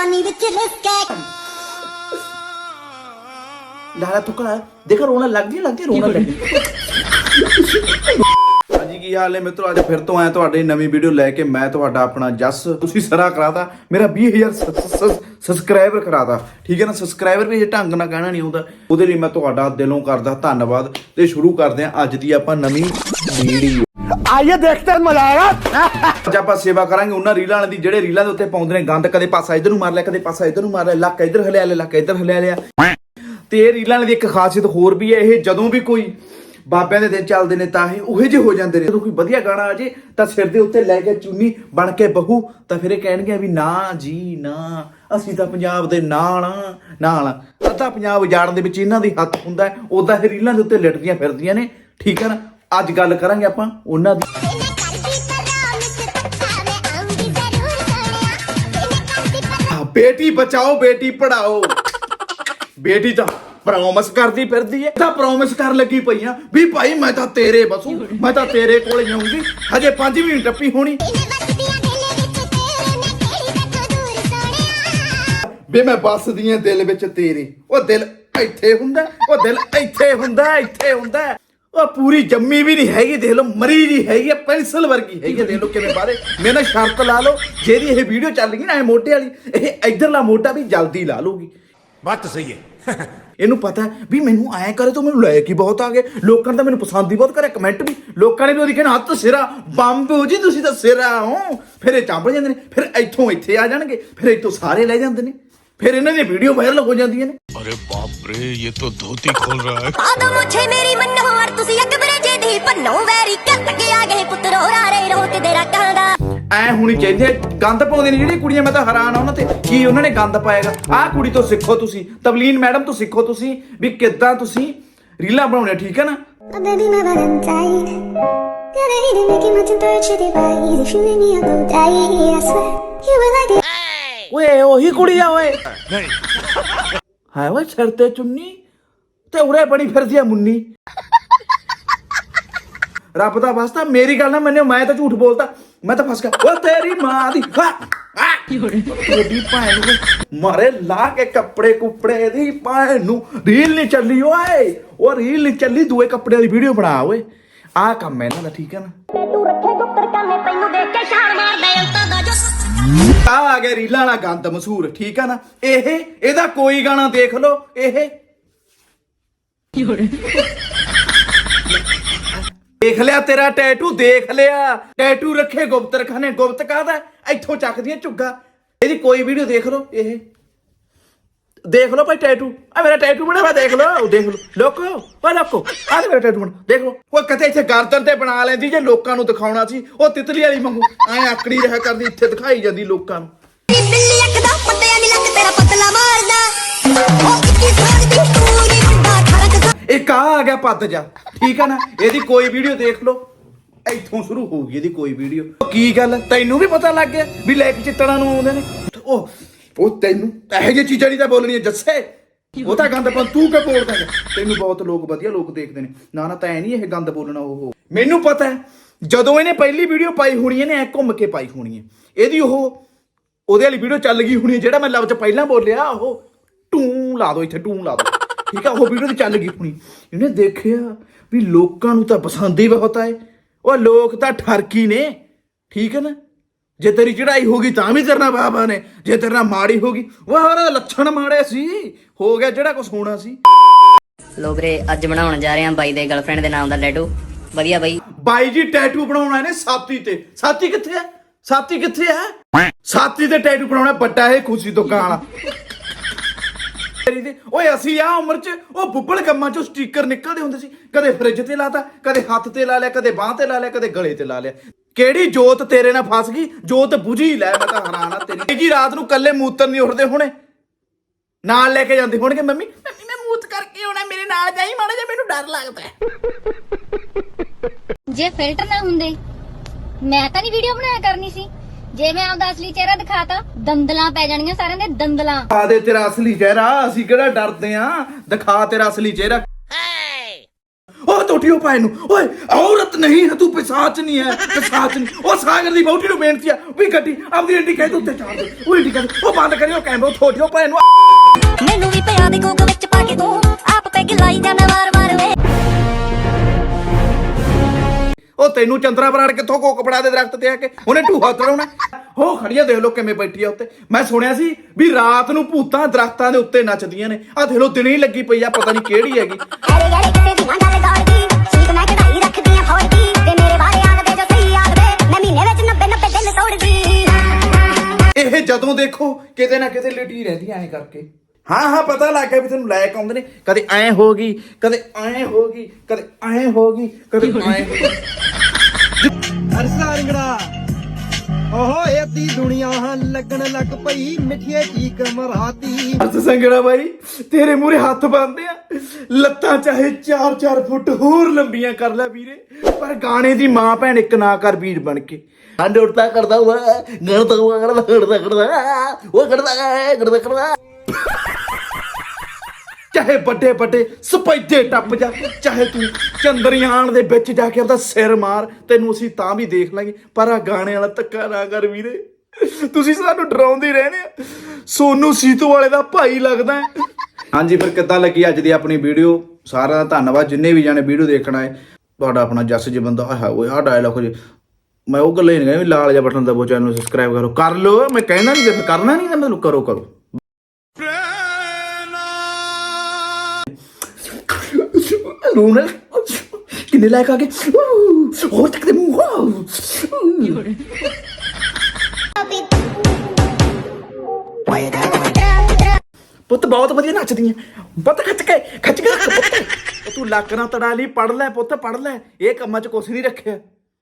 ਜਵਾਨੀ ਵਿੱਚ ਲਿਸਕੈ ਲਾਲਾ ਤੁਕੜਾ ਦੇਖੋ ਰੋਣਾ ਲੱਗ ਗਈ ਲੱਗ ਗਈ ਰੋਣਾ ਲੱਗ ਗਈ ਹਾਂਜੀ ਕੀ ਹਾਲ ਹੈ ਮਿੱਤਰੋ? ਅੱਜ ਫਿਰ ਤੋਂ ਆਇਆ ਤੁਹਾਡੇ ਨਵੀਂ ਵੀਡੀਓ ਲੈ ਕੇ ਮੈਂ ਤੁਹਾਡਾ ਆਪਣਾ ਜਸ। ਤੁਸੀਂ ਸਰਾ ਕਰਾਤਾ ਮੇਰਾ 20000 ਸਬਸਕ੍ਰਾਈਬਰ ਕਰਾਤਾ। ਠੀਕ ਹੈ ਨਾ ਸਬਸਕ੍ਰਾਈਬਰ ਵੀ ਇਹ ਢੰਗ ਨਾਲ ਕਹਿਣਾ ਨਹੀਂ ਆਉਂਦਾ ਉਹਦੇ ਲਈ ਮੈਂ ਤੁਹਾਡਾ ਦਿਲੋਂ ਕਰਦਾ ਧੰਨਵਾਦ। ਤੇ ਸ਼ੁਰੂ ਕਰਦੇ ਹਾਂ ਅੱਜ ਦੀ ਆਪਾਂ ਨਵੀਂ ਵੀਡੀਓ। आइए देखते हैं मजा आएगा ਅੱਜ ਆਪਾਂ ਸੇਵਾ ਕਰਾਂਗੇ ਉਹਨਾਂ ਰੀਲਾਂ ਵਾਲਿਆਂ ਦੀ ਜਿਹੜੇ ਰੀਲਾਂ ਦੇ ਉੱਤੇ ਪਾਉਂਦੇ ਨੇ ਗੰਦ ਕਦੇ ਪਾਸਾ ਇਧਰ ਨੂੰ ਮਾਰ ਲਿਆ ਕਦੇ ਪਾਸਾ ਇਧਰ ਨੂੰ ਮਾਰ ਲਿਆ ਲੱਕ ਇਧਰ ਹਲਿਆ ਲਿਆ ਲੱਕ ਇਧਰ ਹਲਿਆ ਲਿਆ ਤੇ ਇਹ ਰੀਲਾਂ ਵਾਲਿਆਂ ਦੀ ਇੱਕ ਖਾਸੀਅਤ ਹੋਰ ਵੀ ਹੈ ਇਹ ਜਦੋਂ ਵੀ ਕੋਈ ਬਾਬਿਆਂ ਦੇ ਦਿਨ ਚੱਲਦੇ ਨੇ ਤਾਂ ਇਹ ਉਹੇ ਜਿਹੇ ਹੋ ਜਾਂਦੇ ਨੇ ਜਦੋਂ ਕੋਈ ਵਧੀਆ ਗਾਣਾ ਆ ਜੇ ਤਾਂ ਸਿਰ ਦੇ ਉੱਤੇ ਲੈ ਕੇ ਚੁੰਨੀ ਬਣ ਕੇ ਬਹੂ ਤਾਂ ਫਿਰ ਇਹ ਕਹਿਣਗੇ ਵੀ ਨਾ ਜੀ ਨਾ ਅਸੀਂ ਤਾਂ ਪੰਜਾਬ ਦੇ ਨਾਲ ਆ ਨਾਲ ਅੱਧਾ ਪੰਜਾਬ ਉਜਾੜਨ ਦੇ ਵਿੱਚ ਇਹਨਾਂ ਦੀ ਹੱਥ ਹੁੰਦਾ ਹੈ ਉਦਾਂ ਇਹ ਰੀਲਾਂ ਦੇ ਉੱਤੇ ਲਿਟਦੀਆਂ ਫਿਰਦੀਆਂ ਨੇ ਠੀਕ ਹੈ ਨਾ ਅੱਜ ਗੱਲ ਕਰਾਂਗੇ ਆਪਾਂ ਉਹਨਾਂ ਦੀ। ਬੇਟੀ ਬਚਾਓ, ਬੇਟੀ ਪੜਾਓ। ਬੇਟੀ ਤਾਂ ਪ੍ਰੋਮਿਸ ਕਰਦੀ ਫਿਰਦੀ ਏ। ਤਾਂ ਪ੍ਰੋਮਿਸ ਕਰਨ ਲੱਗੀ ਪਈ ਆ ਵੀ ਭਾਈ ਮੈਂ ਤਾਂ ਤੇਰੇ ਬਸੂ, ਮੈਂ ਤਾਂ ਤੇਰੇ ਕੋਲ ਜਾਊਂਗੀ ਹਜੇ 5 ਮਿੰਟ ਟੱਪੀ ਹੋਣੀ। ਵੀ ਮੈਂ ਬਸਦੀ ਆਂ ਦਿਲ ਵਿੱਚ ਤੇਰੇ। ਉਹ ਦਿਲ ਇੱਥੇ ਹੁੰਦਾ, ਉਹ ਦਿਲ ਇੱਥੇ ਹੁੰਦਾ ਇੱਥੇ ਹੁੰਦਾ। ਉਹ ਪੂਰੀ ਜੰਮੀ ਵੀ ਨਹੀਂ ਹੈਗੀ ਦੇਖ ਲਓ ਮਰੀ ਜੀ ਹੈਗੀ ਪੈਨਸਲ ਵਰਗੀ ਹੈਗੀ ਦੇਖ ਲਓ ਕਿਵੇਂ ਬਾਰੇ ਮੇਰੇ ਨਾਲ ਸ਼ਰਤ ਲਾ ਲਓ ਜਿਹੜੀ ਇਹ ਵੀਡੀਓ ਚੱਲ ਗਈ ਨਾ ਇਹ ਮੋਟੇ ਵਾਲੀ ਇਹ ਇਧਰਲਾ ਮੋਟਾ ਵੀ ਜਲਦੀ ਲਾ ਲੂਗੀ ਬਾਤ ਸਹੀ ਹੈ। ਇਹਨੂੰ ਪਤਾ ਵੀ ਮੈਨੂੰ ਆਇਆ ਕਰੇ ਤੋਂ ਮੈਨੂੰ ਲਾਇਕ ਹੀ ਬਹੁਤ ਆ ਗਏ। ਲੋਕਾਂ ਨੇ ਤਾਂ ਮੈਨੂੰ ਪਸੰਦ ਹੀ ਬਹੁਤ ਕਰਿਆ ਕਮੈਂਟ ਵੀ। ਲੋਕਾਂ ਨੇ ਵੀ ਉਹਦੀ ਕਹਿਣਾ ਹੱਥ ਸਿਰਾ ਬੰਬ ਹੋ ਜੀ ਤੁਸੀਂ ਤਾਂ ਸਿਰਾ ਹੋ। ਫਿਰ ਇਹ ਚਾਂਬੜ ਜਾਂਦੇ ਨੇ ਫਿਰ ਇੱਥੋਂ ਇੱਥੇ ਆ ਜਾਣਗੇ ਫਿਰ ਇੱਥੋਂ ਸਾਰੇ ਲੈ ਜਾਂਦੇ ਨੇ। ਫਿਰ ਇਹਨਾਂ ਦੀਆਂ ਵੀਡੀਓ ਵਾਇਰਲ ਹੋ ਜਾਂਦੀਆਂ ਨੇ। ਅਰੇ ਬਾਪ ਰੇ ਇਹ ਤਾਂ ਧੋਤੀ ਖੋਲ ਰਹਾ ਹੈ। ਆਦਮ ਮੁਛੇ ਮੇਰੀ ਮੰਨੋ ਔਰ ਤੁਸੀਂ ਅਕਬਰ ਜੇ ਦੀ ਪੰਨੋ ਵੈਰੀ ਕੱਟ ਕੇ ਆ ਗਏ ਪੁੱਤਰੋ ਰਾਰੇ ਰੋ ਤੇ ਤੇਰਾ ਐ ਹੁਣੀ ਚਾਹੀਦੀ ਗੰਦ ਪਾਉਂਦੇ ਨੇ ਜਿਹੜੀ ਕੁੜੀਆਂ ਮੈਂ ਤਾਂ ਹੈਰਾਨ ਆ ਉਹਨਾਂ ਤੇ। ਕੀ ਉਹਨਾਂ ਨੇ ਗੰਦ ਪਾਏਗਾ? ਆਹ ਕੁੜੀ ਤੋਂ ਸਿੱਖੋ ਤੁਸੀਂ। ਤਬਲੀਨ ਮੈਡਮ ਤੋਂ ਸਿੱਖੋ ਤੁਸੀਂ ਵੀ ਕਿੱਦਾਂ ਤੁਸੀਂ ਰੀਲਾਂ ਬਣਾਉਣੇ ਠੀਕ ਹੈ ਨਾ? ਅਬੇ ਮੈਂ ਬਰਨ ਚਾਹੀ। ਕਰੇ ਹੀ ਨੇ ਕਿ ਮਤ ਤੋਂ ਦੇ ਬਾਈ ਰਿਸ਼ੂ ਨੇ ਮੀਆਂ ਦੋ ਦਾਈ ਐਸ ਯੂ ਵਿਲ ਓਏ ਉਹੀ ਕੁੜੀ ਆ ਓਏ। ਹਾਂ ਓਏ ਸਿਰ ਤੇ ਚੁੰਨੀ ਤੇ ਉਰੇ ਬੜੀ ਫਿਰਦੀ ਆ ਮੁੰਨੀ। ਰੱਬ ਦਾ ਵਾਸਤਾ ਮੇਰੀ ਗੱਲ ਨਾ ਮੰਨਿਓ ਮੈਂ ਤਾਂ ਝੂਠ ਬੋਲਦਾ। ਮੈਂ ਤਾਂ ਫਸ ਗਿਆ। ਓ ਤੇਰੀ ਮਾਂ ਦੀ ਹਾਂ। ਤੇਰੀ ਭੈਣ ਨੂੰ ਮਾਰੇ ਲਾ ਕੇ ਕੱਪੜੇ ਕੁਪੜੇ ਦੀ ਭੈਣ ਨੂੰ। ਰੀਲ ਨਹੀਂ ਚੱਲੀ ਓਏ। ਉਹ ਰੀਲ ਨਹੀਂ ਚੱਲੀ ਦੂਏ ਕੱਪੜਿਆਂ ਦੀ ਵੀਡੀਓ ਬਣਾ ਓਏ। ਆਹ ਕੰਮ ਹੈ ਇਹਨਾਂ ਦਾ ਠੀਕ ਹੈ ਨਾ? ਆ ਆ ਗਿਆ ਰੀਲਾਂ ਵਾਲਾ ਗੰਦ ਮਸ਼ਹੂਰ, ਠੀਕ ਆ ਨਾ? ਇਹ, ਇਹਦਾ ਕੋਈ ਗਾਣਾ ਦੇਖ ਲਓ, ਇਹ। ਦੇਖ ਲਿਆ ਤੇਰਾ ਟੈਟੂ, ਦੇਖ ਲਿਆ। ਟੈਟੂ ਰੱਖੇ ਗੁਪਤ ਰਖਾਨੇ, ਗੁਪਤ ਕਾਹਦਾ? ਇੱਥੋਂ ਚੱਕਦੀਆਂ ਝੁੱਗਾ। ਇਹਦੀ ਕੋਈ ਵੀਡੀਓ ਦੇਖ ਲਓ, ਇਹ। ਦੇਖ ਲਓ ਭਾਈ ਟੈਟੂ ਆ ਮੇਰਾ ਟੈਟੂ ਬਣਾ ਵਾ ਦੇਖ ਲਓ ਦੇਖ ਲਓ। ਲੋਕੋ ਵਾ ਲੋਕੋ ਆ ਮੇਰਾ ਟੈਟੂ ਬਣਾ ਦੇਖ ਲਓ। ਉਹ ਕਿਤੇ ਇੱਥੇ ਗਰਦਨ ਤੇ ਬਣਾ ਲੈਂਦੀ ਜੇ ਲੋਕਾਂ ਨੂੰ ਦਿਖਾਉਣਾ ਸੀ ਉਹ ਤਿਤਲੀ ਵਾਲੀ ਵਾਂਗੂ ਐ ਆਕੜੀ ਰਹਿ ਕਰਦੀ ਇੱਥੇ ਦਿਖਾਈ ਜਾਂਦੀ ਲੋਕਾਂ ਨੂੰ। ਬਿੱਲੀ ਅੱਖ ਦਾ ਪੱਤਿਆਂ ਦੀ ਲੱਕ ਤੇਰਾ ਪਤਲਾ ਮਾਰਦਾ। ਉਹ ਇੱਕੀ ਸਾਗ ਦੀ ਪੂਰੀ ਮੁੰਡਾ ਖੜਕ ਦਾ ਇੱਕ ਆ ਗਿਆ ਪੱਦ ਜਾ ਠੀਕ ਆ ਨਾ? ਇਹਦੀ ਕੋਈ ਵੀਡੀਓ ਦੇਖ ਲਓ। ਇੱਥੋਂ ਸ਼ੁਰੂ ਹੋਊਗੀ ਇਹਦੀ ਕੋਈ ਵੀਡੀਓ। ਕੀ ਗੱਲ? ਤੈਨੂੰ ਵੀ ਪਤਾ ਲੱਗ ਗਿਆ ਵੀ ਲੈ ਕੇ ਚਿੱਤੜਾਂ ਨੂੰ ਆਉਂਦੇ ਨੇ। ਉਹ ਉਹ ਤੈਨੂੰ ਇਹੋ ਜਿਹੀ ਚੀਜ਼ਾਂ ਨਹੀਂ ਤਾਂ ਬੋਲਣੀਆਂ ਜੱਸੇ। ਉਹ ਤਾਂ ਗੰਦ ਪਾ ਤੂੰ ਕਿਉਂ ਬੋਲਦਾ ਹੈ? ਤੈਨੂੰ ਬਹੁਤ ਲੋਕ ਵਧੀਆ ਲੋਕ ਦੇਖਦੇ ਨੇ। ਨਾ ਨਾ ਤਾਂ ਐ ਨਹੀਂ ਇਹ ਗੰਦ ਬੋਲਣਾ ਉਹ। ਮੈਨੂੰ ਪਤਾ ਹੈ ਜਦੋਂ ਇਹਨੇ ਪਹਿਲੀ ਵੀਡੀਓ ਪਾਈ ਹੋਣੀ ਇਹਨੇ ਐ ਘੁੰਮ ਕੇ ਪਾਈ ਹੋਣੀ ਹੈ। ਇਹਦੀ ਉਹ ਉਹਦੇ ਵਾਲੀ ਵੀਡੀਓ ਚੱਲ ਗਈ ਹੋਣੀ ਹੈ, ਜਿਹੜਾ ਮੈਂ ਲਫ਼ਜ਼ ਪਹਿਲਾਂ ਬੋਲਿਆ ਉਹ ਟੂੰ ਲਾ ਦੋ ਇੱਥੇ ਟੂੰ ਲਾ ਦੋ। ਠੀਕ ਆ ਉਹ ਵੀਡੀਓ ਤੇ ਚੱਲ ਗਈ ਹੋਣੀ। ਇਹਨੇ ਦੇਖਿਆ ਵੀ ਲੋਕਾਂ ਨੂੰ ਤਾਂ ਪਸੰਦ ਹੀ ਬਹੁਤ ਆਏ। ਉਹ ਲੋਕ ਤਾਂ ਠਰਕੀ ਨੇ। ਠੀਕ ਹੈ ਨਾ? ਜੇ ਤੇਰੀ ਚੜਾਈ ਹੋ ਗਈ ਤਾਂ ਵੀ ਤੇਰਨਾ ਬਾਬਾ ਨੇ ਜੇ ਤੇਰਨਾ ਮਾੜੀ ਹੋ ਗਈ ਉਹ ਹੋਰ ਲੱਛਣ ਮਾੜੇ ਸੀ। ਹੋ ਗਿਆ ਜਿਹੜਾ ਕੁਝ ਹੋਣਾ ਸੀ। ਲੋ ਵੀਰੇ ਅੱਜ ਬਣਾਉਣ ਜਾ ਰਹੇ ਹਾਂ ਬਾਈ ਦੇ ਗਰਲਫ੍ਰੈਂਡ ਦੇ ਨਾਮ ਦਾ ਲੈਟੂ ਵਧੀਆ ਬਾਈ। ਬਾਈ ਜੀ ਟੈਟੂ ਬਣਾਉਣਾ ਨੇ ਸਾਥੀ ਤੇ। ਸਾਥੀ ਕਿੱਥੇ ਹੈ? ਸਾਥੀ ਕਿੱਥੇ ਹੈ? ਸਾਥੀ ਤੇ ਟੈਟੂ ਬਣਾਉਣਾ ਵੱਡਾ ਹੈ ਖੁਸ਼ੀ ਤੇਰੀ ਤੇ ਓਏ ਅਸੀਂ ਆ ਉਮਰ 'ਚ ਉਹ ਬੁੱਬਲ ਕੰਮਾਂ 'ਚੋਂ ਸਟicker ਨਿਕਲਦੇ ਹੁੰਦੇ ਸੀ। ਕਦੇ ਫ੍ਰਿਜ ਤੇ ਲਾਤਾ ਕਦੇ ਹੱਥ ਤੇ ਲਾ ਲਿਆ ਕਦੇ ਬਾਹ ਤੇ ਲਾ ਲਿਆ ਕਦੇ ਗਲੇ ਤੇ ਲਾ ਲਿਆ। ਕਿਹੜੀ ਜੋਤ ਤੇਰੇ ਨਾਲ ਫਸ ਗਈ? ਜੋਤ ਬੁਝੀ ਲੈ ਮੈਂ ਤਾਂ ਹੈਰਾਨ ਆ ਤੇਰੀ। ਜੀ ਰਾਤ ਨੂੰ ਕੱਲੇ ਮੂਤਰ ਨਹੀਂ ਉੱਠਦੇ ਹੋਣੇ। ਨਾਲ ਲੈ ਕੇ ਜਾਂਦੇ ਹੋਣਗੇ ਮੰਮੀ? ਮੰਮੀ ਮੈਂ ਮੂਤ ਕਰਕੇ ਆਉਣਾ ਮੇਰੇ ਨਾਲ ਜਾਈ ਮਾੜਾ ਜਿਹਾ ਮੈਨੂੰ ਡਰ ਲੱਗਦਾ ਹੈ। ਜੇ ਫਿਲਟਰ ਨਾ ਹੁੰਦੇ ਮੈਂ ਤਾਂ ਨਹੀਂ ਵੀਡੀਓ ਬਣਾਇਆ ਕਰਨੀ ਸੀ। ਜੇ ਮੈਂ ਆਪਦਾ ਅਸਲੀ ਚਿਹਰਾ ਦਿਖਾਤਾ ਦੰਦਲਾਂ ਪੈ ਜਾਣੀਆਂ ਸਾਰਿਆਂ ਦੇ ਦੰਦਲਾਂ। ਦਿਖਾ ਦੇ ਤੇਰਾ ਅਸਲੀ ਚਿਹਰਾ ਅਸੀਂ ਕਿਹੜਾ ਡਰਦੇ ਆ? ਦਿਖਾ ਤੇਰਾ ਅਸਲੀ ਚਿਹਰਾ। ਭੈਣ ਨੂੰ। ਓਏ ਔਰਤ ਨਹੀਂ ਹੈ ਤੂੰ ਪਿਸਾਚ ਨਹੀਂ ਹੈ ਪਿਸਾਚ ਨਹੀਂ। ਉਹ ਸਾਗਰ ਦੀ ਬੌਟੀ ਨੂੰ ਬੇਨਤੀ ਆ ਵੀ ਗੱਡੀ ਆਪਦੀ ਇੰਡੀ ਕਹਿ ਉੱਤੇ ਚਾੜ ਦੇ। ਉਹ ਇੰਡੀ ਕਹਿ ਉਹ ਬੰਦ ਕਰਿਓ ਕੈਮਰਾ ਥੋੜਿਓ ਭੈਣ ਨੂੰ। ਮੈਨੂੰ ਵੀ ਪਿਆ ਦੇ ਕੋਕ ਵਿੱਚ ਪਾ ਕੇ ਤੂੰ ਆਪ ਪੈਗ ਲਾਈ ਜਾਣਾ ਵਾਰ ਵਾਰ ਵੇ। ਉਹ ਤੈਨੂੰ ਚੰਦਰਾ ਬਰਾੜ ਕਿੱਥੋਂ ਕੋਕ ਬੜਾ ਦੇ ਦਰਖਤ ਤੇ ਆ ਕੇ? ਉਹਨੇ ਢੂਹਾ ਤੜਾਉਣਾ ਹੋ ਖੜੀਆਂ ਦੇਖ ਲੋ ਕਿਵੇਂ ਬੈਠੀ ਆ ਉੱਤੇ। ਮੈਂ ਸੁਣਿਆ ਸੀ ਵੀ ਰਾਤ ਨੂੰ ਭੂਤਾਂ ਦਰਖਤਾਂ ਦੇ ਉੱਤੇ ਨੱਚਦੀਆਂ ਨੇ। ਆ ਦੇਖ ਲੋ ਦਿਨੇ ਹੀ ਲੱਗੀ ਪਈ ਆ ਪਤਾ ਨਹੀਂ ਕਿਹੜੀ ਹੈਗੀ। ਅਰੇ ਯਾਰੇ ਕਿਸੇ ਦੀ ਨਾ ਗੱਲ ਦੌੜਦੀ ਸ਼ੀਕ ਮੈਂ ਕਢਾਈ ਰੱਖਦੀ ਆ ਫੌੜਦੀ ਤੇ ਮੇਰੇ ਬਾਰੇ ਆਖਦੇ ਜੋ ਸਹੀ ਆਖਦੇ ਮੈਂ ਮਹੀਨੇ ਵਿੱਚ 90 90 ਦਿਨ ਤੋੜਦੀ ਇਹ ਜਦੋਂ ਦੇਖੋ ਕਿਤੇ ਨਾ ਕਿਤੇ ਲੇਟੀ ਰਹਿੰਦੀ ਐਂ ਕਰਕੇ। ਹਾਂ ਹਾਂ ਪਤਾ ਲੱਗ ਗਿਆ ਵੀ ਤੈਨੂੰ ਲਾਇਕ ਆਉਂਦੇ ਨੇ। ਕਦੇ ਐਂ ਹੋ ਗਈ ਕਦੇ ਐਂ ਹੋ ਗਈ ਕਦੇ ਐਂ ਹੋ ਗਈ ਕਦੇ ਐਂ ਹੋ ਗਈ। ਅਰਸਾ ਰਿੰਗੜਾ। ਓਹੋ ਇਹਦੀ ਦੁਨੀਆ ਹਾਂ ਲੱਗਣ ਲੱਗ ਪਈ ਮਿੱਠੀਏ ਚੀਕ ਮਰਾਤੀ। ਅਸ ਸੰਗੜਾ ਬਾਈ। ਤੇਰੇ ਮੂਰੇ ਹੱਥ ਬੰਨਦੇ ਆ। ਲੱਤਾਂ ਚਾਹੇ 4-4 ਫੁੱਟ ਹੋਰ ਲੰਬੀਆਂ ਕਰ ਲੈ ਵੀਰੇ। ਪਰ ਗਾਣੇ ਦੀ ਮਾਂ ਭੈਣ ਇੱਕ ਨਾ ਕਰ ਵੀਰ ਬਣ ਕੇ। ਹੰਡ ਉੜਤਾ ਕਰਦਾ ਹੁਆ ਗੜਦਾ ਹੁਆ ਗੜਦਾ ਗੜਦਾ ਗੜਦਾ ਉਹ ਗੜਦਾ ਗੜਦਾ ਗੜਦਾ। ਚਾਹੇ ਵੱਡੇ ਵੱਡੇ ਸਪੈਦੇ ਟੱਪ ਜਾ ਚਾਹੇ ਤੂੰ ਚੰਦਰਯਾਨ ਦੇ ਵਿੱਚ ਜਾ ਕੇ ਆਪਦਾ ਸਿਰ ਮਾਰ ਤੈਨੂੰ ਅਸੀਂ ਤਾਂ ਵੀ ਦੇਖ ਲਾਂਗੇ। ਪਰ ਆ ਗਾਣੇ ਵਾਲਾ ਧੱਕਾ ਨਾ ਕਰ ਵੀਰੇ। ਤੁਸੀਂ ਸਾਨੂੰ ਡਰਾਉਂਦੇ ਰਹਿੰਦੇ ਆ। ਸੋਨੂ ਸੀਤੂ ਵਾਲੇ ਦਾ ਭਾਈ ਲੱਗਦਾ ਹੈ। ਹਾਂਜੀ ਫਿਰ ਕਿੱਦਾਂ ਲੱਗੀ ਅੱਜ ਦੀ ਆਪਣੀ ਵੀਡੀਓ? ਸਾਰਿਆਂ ਦਾ ਧੰਨਵਾਦ ਜਿੰਨੇ ਵੀ ਜਾਣੇ ਵੀਡੀਓ ਦੇਖਣਾ ਹੈ ਤੁਹਾਡਾ ਆਪਣਾ ਜੱਸ ਜੀ ਬੰਦਾ ਆਹ ਓਏ ਆਹ ਡਾਇਲੌਗ ਜੀ। ਮੈਂ ਉਹ ਗੱਲੇ ਨਹੀਂ ਕਹਿੰਦਾ ਵੀ ਲਾਲ ਜਿਹਾ ਬਟਨ ਦਬੋ ਚੈਨਲ ਨੂੰ ਸਬਸਕ੍ਰਾਈਬ ਕਰੋ। ਕਰ ਲਓ ਮੈਂ ਕਹਿੰਦਾ ਨਹੀਂ ਜੇ ਕਰਨਾ ਨਹੀਂ ਤਾਂ ਮੈਨੂੰ ਕਰੋ ਕਰੋ। ਰੂਨਲ ਕਿੰਨੇ ਲਾਇਕ ਆ ਗਏ? ਹੋਰ ਤੱਕ ਦੇ ਮੂੰਹ। ਪੁੱਤ ਬਹੁਤ ਵਧੀਆ ਨੱਚਦੀਆਂ ਪੁੱਤ ਖੱਚ ਕੇ ਖੱਚ ਕੇ ਰੱਖ ਪੁੱਤ। ਉਹ ਤੂੰ ਲੱਕ ਨਾ ਤੜਾ ਲਈ, ਪੜ ਲੈ ਪੁੱਤ, ਪੜ ਲੈ। ਇਹ ਕੰਮਾਂ 'ਚ ਕੁਛ ਨਹੀਂ ਰੱਖਿਆ।